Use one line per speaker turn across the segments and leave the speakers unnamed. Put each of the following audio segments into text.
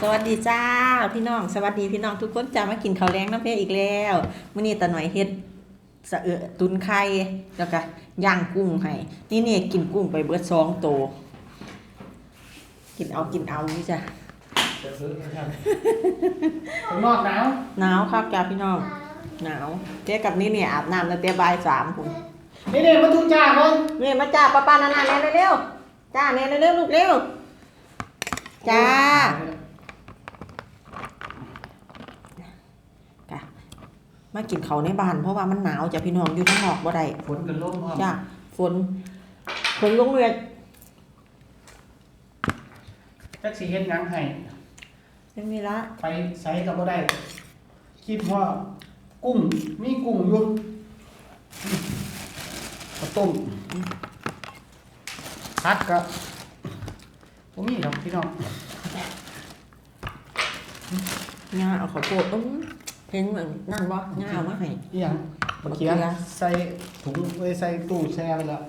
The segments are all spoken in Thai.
สวัสดีจ้าพี่น้องสวัสดีพี่น้องทุกคนจ้ามากินข้าวแรงน้ำเพชรอีกแล้วมื้อนี้ตาหน่อยเฮ็ดสะเอะตุนไข่แล้วก็ย่างกุ้งให้นี่นี่กินกุ้งไปเบิดสองโตวกินเอากินเอานี่จ้ะ
จะซื้อนะครับข้างนอกหนาว
หนาวครับจ้าพี่น้องหนาวเจ๊กับนี่เนี่ยอาบน้ำตั้งแต่บ่ายสามคุณ
นี่นี่มาทุกจ้าเพิ่ง
นี่มาจ้าป้าป้านานาแน่เร็วๆจ้าแน่เร็วๆลูกเร็วจ้า จ้ะมา กินเขาวในบ้าน เพราะว่ามันหนาวจ้ะพี่น้องอยู่ข้างนอกบ่ได้
ฝนกันร่มพร้อม
จ้ะฝนฝนลงเรียน
จักสีเฮ็ดหยังให้
ไม่มีละ
ไปใส่กับบ่ได้ คิดว่ากุ้งมีกุ้งอยู่ข้าวต้มพัดก็บ่มีหรอกพี่น้อง
งาเอาข้าวโพดอื้อ เห็นเหมือนนั่นบ่งาเอามาให้
อีหยังบักเขีย
บักเขีย
ใส่ถุงไว้ใส่ตู้แช่ไปแล้ว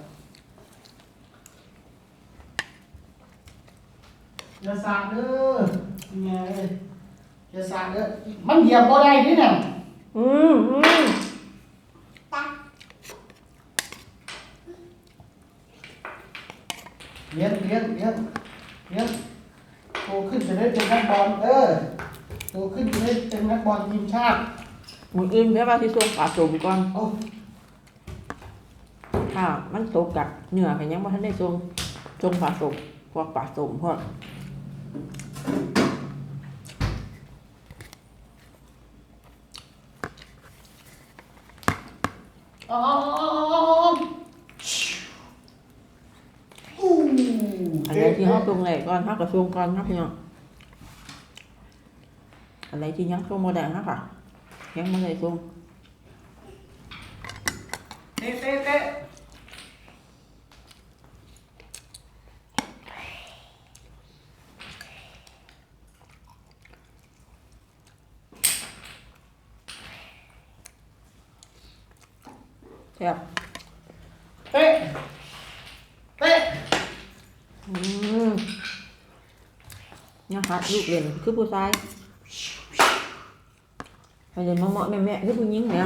อย่าสาดเด้อยังไงเอ้ยอย่าสาดเด้อมันเหยียบบ่ได้นี่น่ะ
อืมอืม
เลี้ยงเลี้ยงเลี้ยงเลี้ยงโตขึ้นจะได้เป็นนักบอลเออ โตขึ้นจะได้เป็นนักบอลทีมชาติ
มื้ออื่นเดี๋ยวว่าสิส่งปลาสมก่อน
โอ้
ถ้ามันตกกับเนื้อก็ยังบ่ทันได้ส่งส่งปลาสมพวกปลาสมพวก
อ๋ออู้
อันไหนที่เฮาส่งได้ก่อนเฮาก็ส่งก่อนนะพี่น้อง อันไหนที่ยังส่งบ่ได้นะค่ะยังบ่ได้ส่ง
เตะ เตะเตะ
แซ่บ
เตะเตะ
อืมยังหัดลูกเล่นคือผู้ชายไปเล่นมาเหมาะแม่ๆคือผู้หญิงเนี่ย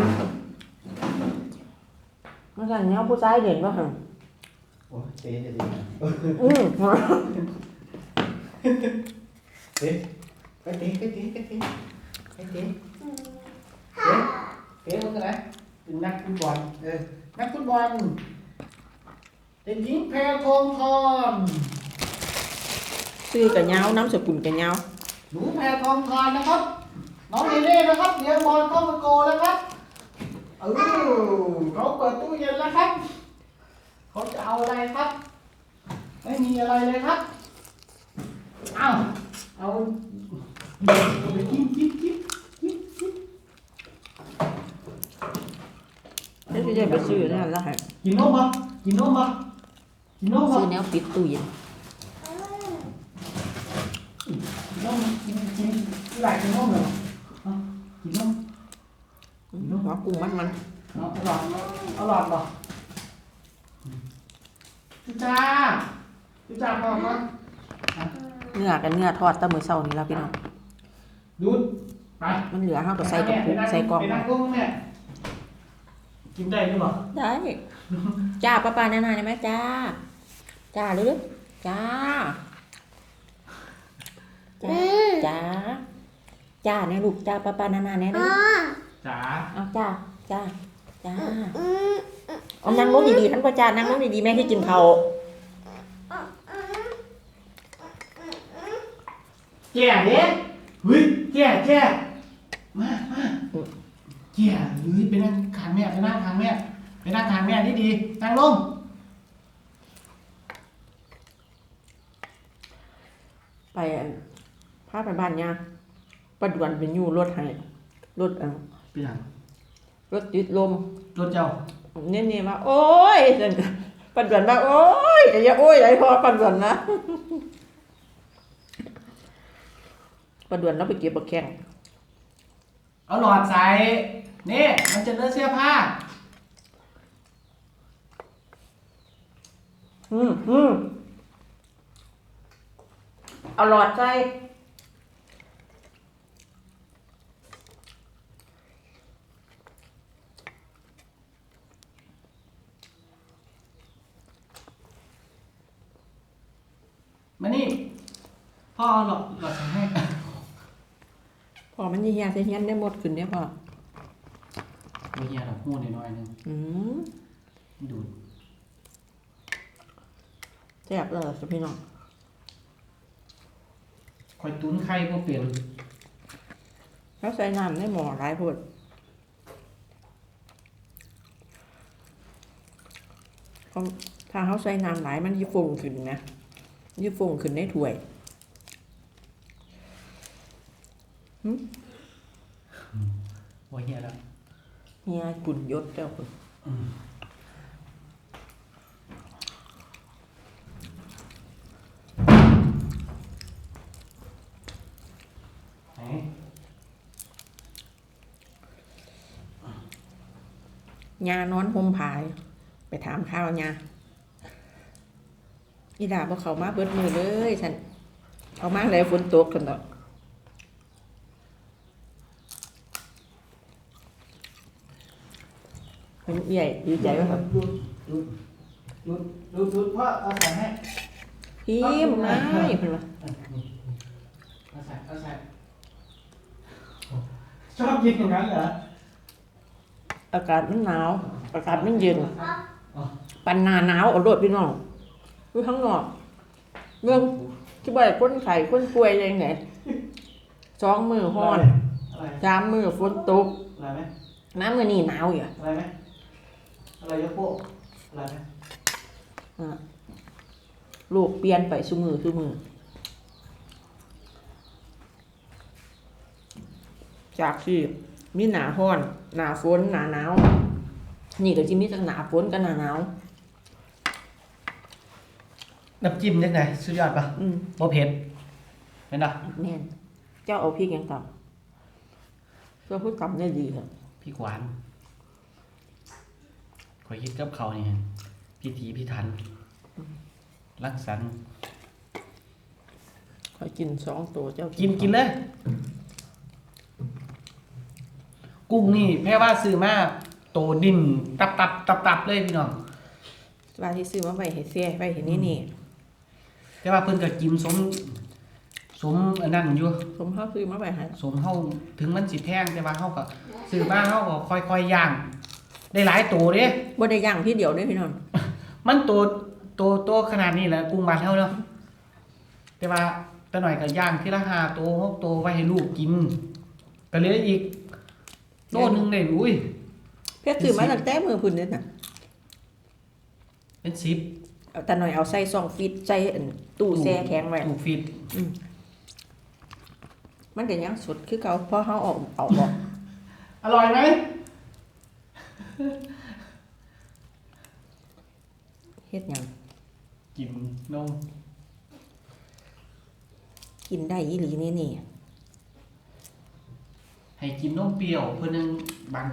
มันสั่นเนี่ยผู้ชายเล่นว่าหั่น
โอ้เตะจะดี
อืม
เตะไปเตะไปเตะไปเตะไปเตะเตะเตะมันก็ได้เป็นนักฟุตบอลเออนักฟุตบอลเด็กหญิงแพทองทอง
ชื่อกับยาวน้ำสกุลกับยาว
หนูแพทองทองนะครับ น้องเนเน่นะครับเดี๋ยวบอลเข้ามาโกแล้วครับเออเขาเปิดตู้เย็นแล้วครับ เขาจะเอาอะไรครับ ไม่มีอะไรเลยครับ เอาเอาไปกินกินกินกินกิน
แล้วจะไปซื้อนั่นละฮะ
กินนมปะกินนมปะกินนมปะ
ซื้อแนวปิดตู้เย็น
กินนมกินกินที่ไหนกินนมเหรอเอา
หัวกุ้งมันมัน
เอาเอาหลอดเอาหลอดปะจุจ้าจุจ้าพอมั้ย
เนื้อกับเนื้อทอดแตะมือเช้านี่ละพี่น้อง
ดูดไป
มันเหลือเฮาก็ใส่กระปุกใส่กล่อง
ไป
ไว้
นั่งกุ้งแม่กินได้หรือเปล่า
ได้จ้าป้าป้านานาได้ไหมจ้า จ้าหรือจ้าจ้าจ้าจ้าเนี่ยลูกจ้าป้าป้านานาเนี่ยนะ
จ๋า
เอาจ้าจ้าจ้าเอานั่งลงดีๆท่านพ่อจ้านั่งลงดีๆแม่ที่กินเขาว
แก่เด้เฮ้ยแก่แก่มามาแก่เฮ้ยไปนั่งขางแม่ไปนั่งขางแม่ไปนั่งขางแม่ดีดีๆนั่งลง
ไปอั่นพาไปบ้านยาประดวนเป็นอยู่รถให้รถเอ่อ
เปลี่ยน
รถติดลม
รถเจ้า
เนี่ยนี่มาโอ้ยจังปันด่วนมาโอ้ยแต่อย่าโอ้ยอย่าให้พอปันด่วนนะปันด่วนเราไปเก็บบักแข้ง
เอาหลอดใส่นี่ มันจะเลอะเสื้อผ้า
อืมอืมเอาหลอดใส่
มานี่พ่ อหลอดหลอดใส่ให้
พอมันเฮียจะเฮียนได้หมดขึ้นเนี่ยพอ
โอ้ยเฮียเราพูดน้อยๆนึง
อืม
ดูด
แซ่บเลยสิพี่น้อง
คอยตุ้นไข่ก็เปลี่ยน
เขาใส่น้ำในหม้อหลายพดเพราะถ้าเขาใส่น้ำหลายมันยิ่ฟงขึ้นนะยิ่ฟงขึ้นในถ้วย
โอ้ยเฮียแล้ว
เฮียกุนยศเจ้าคุณ
ไหน
ยานอนห่มผาย ไปถามข้าวยาอีดาบอกเขามาเบิดมือเลยฉัน เอามาเลยฝนตกกันดอ กมันใหญ่ดีใจไหมครับ
ดูดดูดดูดดูดดูดพ่อเอาใส่ให้
พิมพ์ไม่เพิ่นว่า
เอาใส่เอาใส่ชอบกินอย่างนั้นเหรอ
อากาศมันหนาวอากาศมันเย็นปันนาหนาวเอารถพี่น้องอยู่ข้างนอกเมืองที่บ่ได้คนไข้คนป่วยยังไงสองมือห้อนสามมือฝนตกน้ำมือนี่หนาวอยู่
อะไรไหม อะไรยกโป้อะไรไหม
อะลูกเปลี่ยนไปซุมือซุมือ จากที่มีหนาห้อน หนาฝนหนาหนาวนี่ก็จะมีทั้งหนาฝนกับหนาหนาว
น้ำจิ้มยังไงสุดยอดปะ
อืม
บ่เผ็ดเห็นปะ
แน่นเจ้าเอาพริกยังต่ำเจ้าพูดต่ำได้ดีครับ
พี่หวาน ขอยคิดกับเขานี่พี่ถีพี่ทัน รักสรรค์
ขอกินสองตัวเจ้า
กินกินเลย กุ้งนี่แพ่ว่าซื้อมาโตดินตับตับตับตับเลยพี่น้อง
ว่าที่ซื้อมาไว้ให้เสียไว้เห็นนี่นี่
แต่ว่าเพิ่นก็กินสม สมอันนั้นอยู่
สมเขาซื้อมาไว้ให้
สมเฮาถึงมันสิแพงแต่ว่าเฮาก็ซื้อมาเฮาก็ค่อยๆย่าง ได้หลายตัวเด้
บ่ได้ย่างที่เดียวเด้วยพี่น้อง
มันตัวตัวตัวขนาดนี้แหละกุ้งบานเฮาเนาะแต่ว่าแต่หน่อยก็ย่างทีละห้าตัวหกตัวไว้ให้ลูกกินก็เหลืออีกโลนึงได้อุ้ย
เพื่อซื้อมาตั้งแต่มือพุ่นนี่น่ะ
เป็นสิบ
เอาแต่หน่อยเอาใส่ซองฟิตใส่อันตู้แช่แข็งไว้
ถูกฟิต
มันก็ยังสดคือเก่าเพราะเฮาเอาเอาออก
อร่อยไหม
เฮ็ดหยัง
กินนม
กินได้อีหลีนี่นี่
ให้กินนมเปรี้ยว เพื่อนึงบาง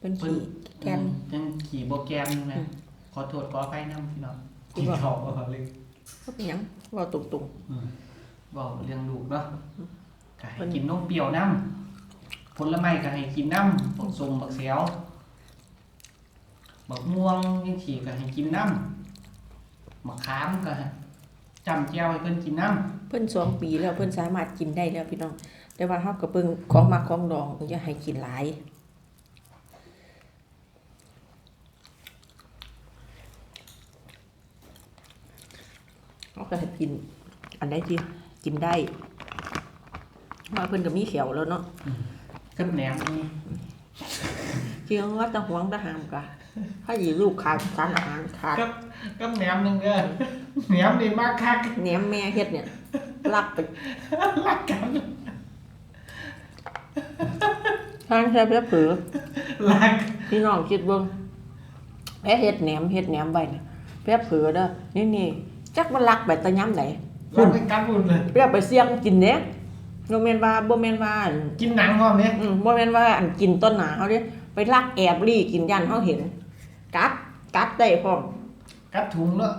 เป็น
เพิ่น
ขี้แกน
ยังขี่โบแกนนะขอโทษขออภัยน้ำพี่น้อง
กิ
กิ
น
น
บ่
ข้าวบ่เลย
ก็เป็นหยังเว่าตรง
บอกเรื่องลูกเนาะก็
เพิ่
ให้
น
กินนมเปรี้ยวน้ำ ผลไม้ก็ให้กินน้ำบักสมบักเสียวบักม่วงยังขี่ก็ให้กินน้ำมะขามก็ให้จำแจ้วให้เพิ่นกินน้
ๆเพิ่นสองปีแล้วเพิ่นสามารถกินได้แล้วพี่น้อง แต่ว่าเฮาก็เบิ่งของมักของดองอย่าให้กินหลายเขาก็ให้กิน อันไหนที่กินได้มาเพิ่นก็มีเขียวแล้วเนาะ
กับแหนมนี่
เชื่อว่าตะหวงตะหามกะถ้าอยู่ลูกขาดสารอาหารขาด
กับกับแหนมหนึงเด้อแหนมนี่มากคัก
แหนมแม่เฮ็ดเนี่ยรับไป
รักกัน
ทางแค่เพื่อผือ
รัก
พี่น้องคิดเบิ่งแพ้เฮ็ดแหนมเฮ็ดแหนมไว้เนี่ยเพื่อผือเด้อนี่นี่จักมันรักแบบตะย้ำไหน
รักเป็นกันหมดเลย
เพื่อไปเสี่ยงกินเด้ บ่แม่นว่าบ่แม่นว่าอัน
กินหนังพร้อมเนี่ย
อืมบ่แม่นว่าอันกินต้นหนาเฮาเด้ไปลักแอบลี่กินยันเฮาเห็น กัดกัดได้พร้อม
กัดถุงแล้ว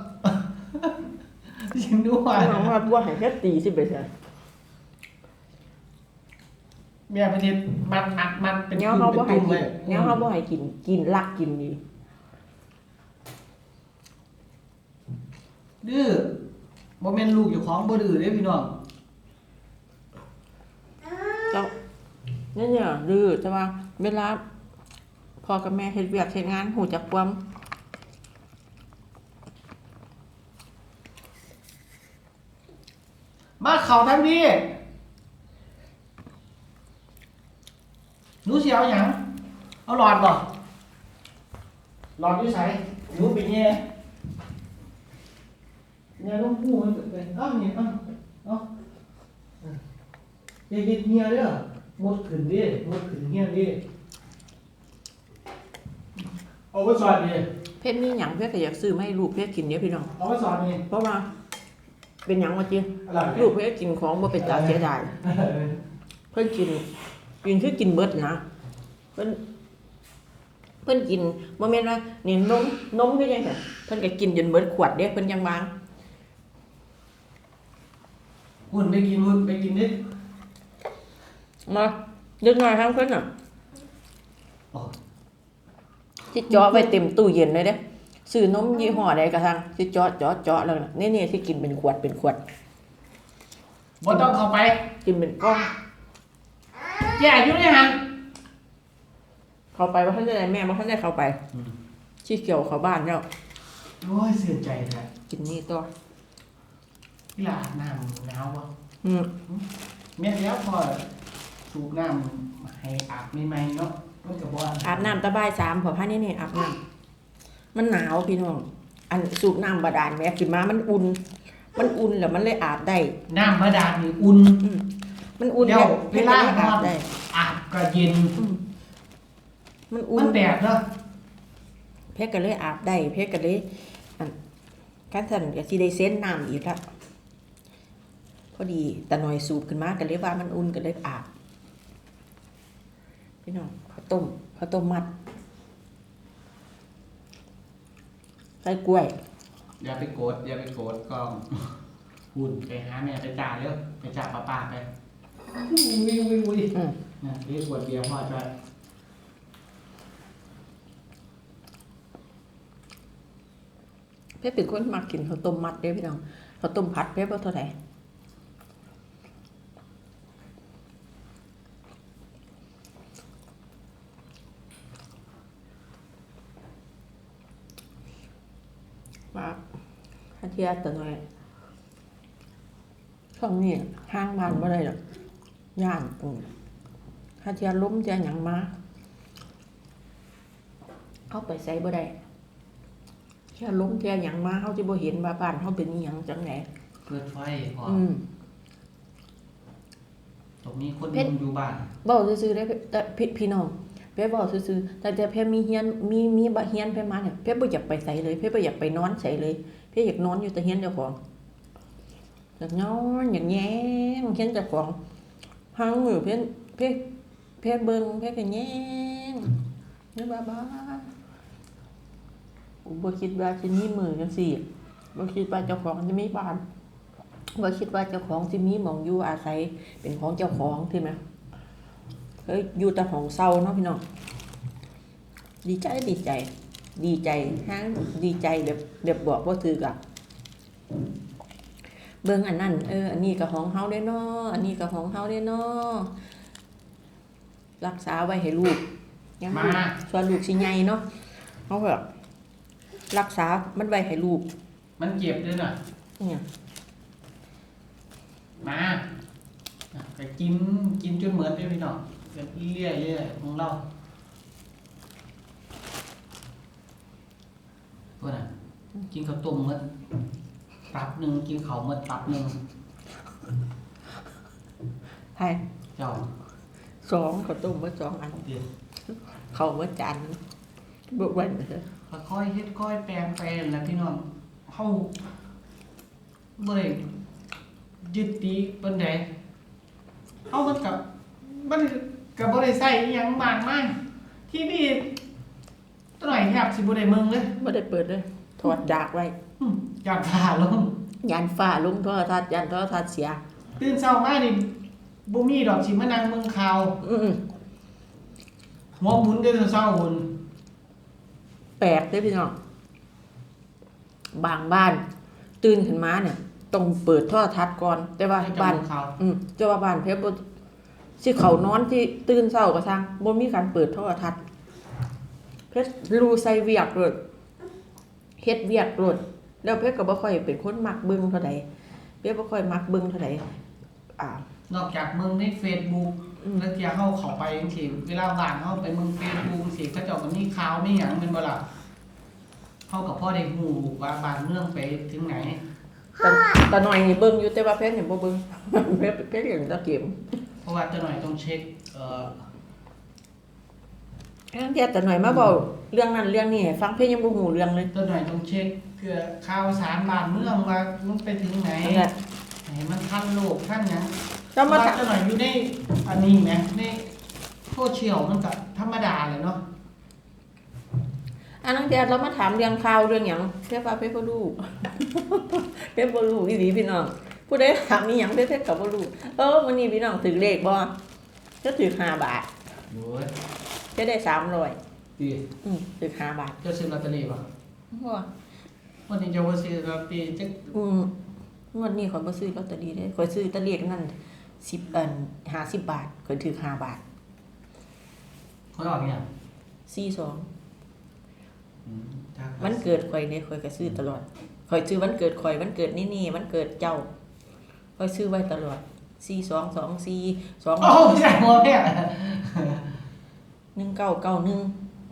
ยินด้วย
พี่น้องว่าบ่ให้แค่ตีสิไปเถอะ
เมียประเทศมันอัดมันเป็น
แนว
ตุ่ม
เฮาบ่
เป็น
ให้
ตุ่มเล
กิน
ย
แนวเฮาบ่ให้กินกินลักกินดี
ดื้อบ่แม่นลูกอยู่ของบ่ดื้อเด้พี่น้อง
เจ้า เนี่ยเนี่ยดื้อแต่ว่าเวลาพ่อกับแม่เฮ็ดเวียกเฮ็ดงานหูจักความ
มาเข่าทั้งนี้หนูสิเอาหยังเอาหลอดบ่หลอดอยู่ไสหนูเป็นแย่แย่ลูกผู้มันเป็นเอ้านี่เอ้าเอ้าอย่าเฮ็ดเหียเด้อห มดขึ้นดิหมดขึ้นเหียดิเอาไว้สอนดิ
เพชรมีหยังเพชรก็อยากซื้อมาให้ลูกเพชรกินเด้อพี่น้อง
เอาไว้สอนดิ
เพราะว่า เป็นหยังว่าจิ
อะไร
ลูกเพชรกินของบ่เป็นตาเสียดายเพิ่นกินกินคือกินเบิดนะเพิ่นเพิ่นกินบ่แม่นว่านี่นมนมคือจังซั่นเพิ่นก็กินจนเบิดขวดเด้เพิ่นยังวาง
หุ่นไปกินหุ่นไปกินนิด
มาเด็กน้อยทั้งเพิ่นน่ะ
อ๋อ
สิเจาะไว้เต็มตู้เย็นเลยเด้ซื้อนมยี่ห้อใดก็ทางสิเจาะเจาะเจาะแล้วน่ะนี่ๆสิกินเป็นขวดเป็นขวด
บ่ต้องเข้าไป
กินเป็นก้อน
แย่อยู่เนี่ยฮะ
เข้าไปว่าท่านได้แม่บ่ท่านได้เข้าไปชี้เกี่ยวเข้าบ้านแล้ว
โอ้ยเสียใจแท้
กินนี่ต่อ
พี่ลาอาบน้ำหนาวบ่
อืม
แม่นแล้วพอ สูบน้ำให้อาบใหม่ๆเนาะมันก็บ่
อาบน้ำตะบายสามพอพานี่นี่อาบน้ำมันหนาวพี่น้องอันสูบน้ำบาดาลแม่ขึ้นมามันอุ่น มันอุ่นแล้วมันเลยอาบได้
น้ำบาดาลนี่อุ่น
อืมมันอุ่น
เดี๋ยว
แม่
เวลา
แม่ก็เลยอาบได้
อาบก็เย็น
อืมมันอุ่
มันนแดดเนาะ
เพชรก็เลยอาบได้เพชรก็เลยอันการสั่นก็สิได้เส้นน้ำอีกละพอดีแต่หน่อยสูบขึ้นมาก็เลยว่ามันอุ่นก็เลยอาบ พี่น้องข้าวต้มข้าวต้มมัดใส่กล้วย
อย่าไปโกรธอย่าไปโกรธกล้อง หุ่นไปหาแม่ไปจ่าเร็วไปจ่าป้าป้าไปอุ้ยอุ้ยอุ้ย
อืม
นะเรียกขวดเบียร์พ่อช่วย
เพชรเป็นคนมักกินข้าวต้มมัดเด้อพี่น้องข้าวต้มผัดเพชรว่าเท่าไหร่ว่า ข้าเทียแต่หน่อยช่วงนี้ห้างบ้านบ่ได้หรอกย่านปุ่งข้าเทียล้มเทียหยังมาเข้าไปใส่บ่ได้แค่ล้มแค่หยังมาเขาจะบ่เห็นว่าบ้านเขาเป็นอหยังจังไหน
เปิดไฟพอ
อืม
ตรงนี้คน
เพชร
อยู่บ้าน
เบ้าซื่อๆได้แต่พี่พี่น้องเพ่เบ้าซื่อๆแต่แต่เพ่มีเฮียนมีมีบะเฮียนเพ่มาเนี่ยเพ่บ่อยากไปใส่เลยเพ่บ่อยากไปนอนใส่เลยเพ่อยากนอนอยู่แต่เฮียนเจ้าของอยากนอนอยากแย้งเฮียนเจ้าของหางมือเพ่เพ่เพ่เบิ่งเพ่ก็แย้งเด้อบ้าบ้าอุบ่คิดว่าสิมีมือจังซี่บ่คิดว่าเจ้าของจะมีบ้านว่คิดว่าเจ้าของที่มีหมองอยู่อาศัยเป็นของเจ้าของใช่ไหมเฮ้ยอยู่แต่ของเศร้าเนาะพี่น้องดีใจดีใจ ดีใจห้างดีใจแบบแบบบอกว่าถือกะเบิ่งอันนั้นเอออันนี้ก็ของเฮาได้เนาะอันนี้ก็ของเฮาได้เนาะรักษาไว้ให้ลูกยัง
มา
ลูกส่วนลูกสิใหญ่เนาะเขาแบบรักษามันไว้ให้ลูก
มันเจ็บด้วยน่ะ
เนี่ย
มาอะไปกินกินจนเหมือนได้พี่น้องเรื่อยๆเรื่อยๆของเรา ตัวน่ะกินข้าวต้มหมดตับหนึ่งกินข้าวหมดตับหนึ่ง
ให้
เจ้า
สองข้าวต้มว่าสองอัน
เดี๋ยว
เขาว่าจานบุกวันเถอะ
ค่อยๆเฮ็ดค่อยแปลงไปนะพี่น้องเฮาบ่ได้ยึดติปานใดเฮามันกับมันก็บ่ได้ใช้อิหยังมากมายที่นี่ตัว หน่อยแทบสิบ่ได้เมืองเลย
ไม่ได้เปิดเลยถอดดากไว้
อืมอยากผ่าลง
ยานฟ้าลุงโทรทัศน์ยานโทรทัศน์เสีย
ตื่นเช้ามานี่บ่มีดอกสิมานั่งเมืองข่าว
อืม
หัวหมุนเด้อเช้าหุ่น
แปลกเลยพี่น้องบางบ้าน ตื่นขึ้นมาเนี่ยต้องเปิดโทรทัศน์ก่อน แต่ว่า
ให้จำ
บ้าน
ลองข่าว
อืมแต่ว่าบ้านเพชรบ่สิเขานอนที่ตื่นเช้าก็ทางบ่มีการเปิดโทรทัศน์ เพชรรู้ใส่เวียกโลดเฮ็ดเวียกโลดแล้วเพชรก็บ่ค่อยเป็นคนมักเบิ่งเท่าใดเพชรบ่ค่อยมักเบิ่งเท่าใดอ่า
นอกจากเมืองในเฟซบุ๊ก
อืม
แล้วเที่ยเข้าเขาไปจังซี่เวลาว่างเข้าไปเมืองเฟซบุ๊กสิเขาเจ้าก็มีข่าวมีหยังเป็นบ่ล่ะเข้ากับพ่อได้ฮู้ว่าบ้านเมืองไปถึงไหน
แต่แต่หน่อยนี่เบิ่งอยู่แต่ว่าเพชรนี่บ่เบิ่งเพชรเพชรเล่นแตะเกม
เพราะว่าจะหน่อยต้องเช็คเอ่อ
ทั้งเทียแต่หน่อยมาเว้าเรื่องนั้นเรื่องนี้ให้ฟังเพชรยังบ่ฮู้เรื่องเลย
จะหน่อยต้องเช็คเพื่อข่าวสารบ้านเมืองว่ามันไปถึงไหน
นั่นแหละ
ไหนมันทันโลกทันหยัง
เรามา
ว่า
ถาม
จะหน่อยอยู่ในอันนี้ไหมในโซเชียลมันก็ธรรมดาเลยเนาะ
อันนั้นเทียเรามาถามเรื่องข่าวเรื่องหยังเพชรว่าเพชรบ่รู้ เพชรบ่รู้อีหลีพี่น้องผู้ใดถามอีหยังเพชรเพชรก็บ่รู้เออมื้อนี้พี่น้องถือเลขบ่จะถือ5บาท
โอ้ย
จะได้300
ดี
อืมถือ5บาท
เจะซื้อลอตเตอรี่ป่ะ
ว่า
วันนี้เจะว่าซื้อลอตเตอรี่จะ
อืมงวดนี้ข่อยบ่ซื้อลอตเตอรี่เด้ข่อยซื้อแตะเลขนั่น10อัน50บาทข่อยถือ5บาท
เขาออกอย่าง
42
อืมจ้า
วันเกิดข่อยเนี่ยข่อยก็ซื้อตลอดข่อยซื้อวันเกิดข่อยวันเกิดนี่นี่วันเกิดเจ้าข่อยซื้อไว้ตลอดสี่สองสองสี่สอง
โอ้ใช่หัวแม่
หนึ่งเก้าเก้าหนึ่ง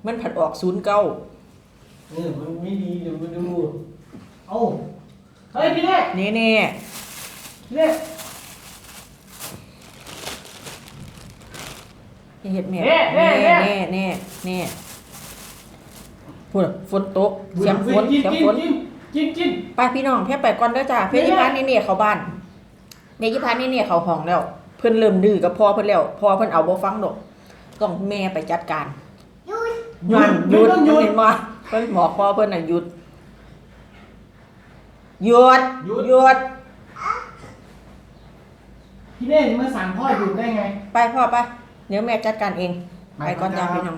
มันผัดออกศูนย์เก้า
เออมันไม่ดีเดี๋ยวมันดูเอ้าเฮ้ยพี่เน่
เน่เน่
พี่เน่
อย่าเห็ดแม่
เน่เน่
เน่
เน่
เน่เน่เน่พูดฝนตกเสียงฝน
กิน
เสียง
กิน
ฝน
กินกินกิน
ไปพี่น้องแค่ไปก่อนเด้อจ้าเพื่อนยี่พานนี่เนี่ยเขาบ้านเนี่ยยี่พานนี่เนี่ยเขาห้องแล้ว เพิ่นเริ่มดื้อกับพ่อเพิ่นแล้วพ่อเพิ่นเอาบ่ฟังดอก ต้องแม่ไปจัดการ
หยุ
หยุ
ด
ด
ห
ห
ยุ
ยุ
ด
ด
ต้องหยุ
มัน
ด
เห็นบ่เพิ่นหมอพ่อเพิ่นน่ะหยุดหยุด
หยุด
หยุด
พี่เน่มาสั่งพ่อหยุดได้ไง
ไปพ่อไป เดี๋ยวแม่จัดการเอง ไปก่อนจ้าพี่น้อง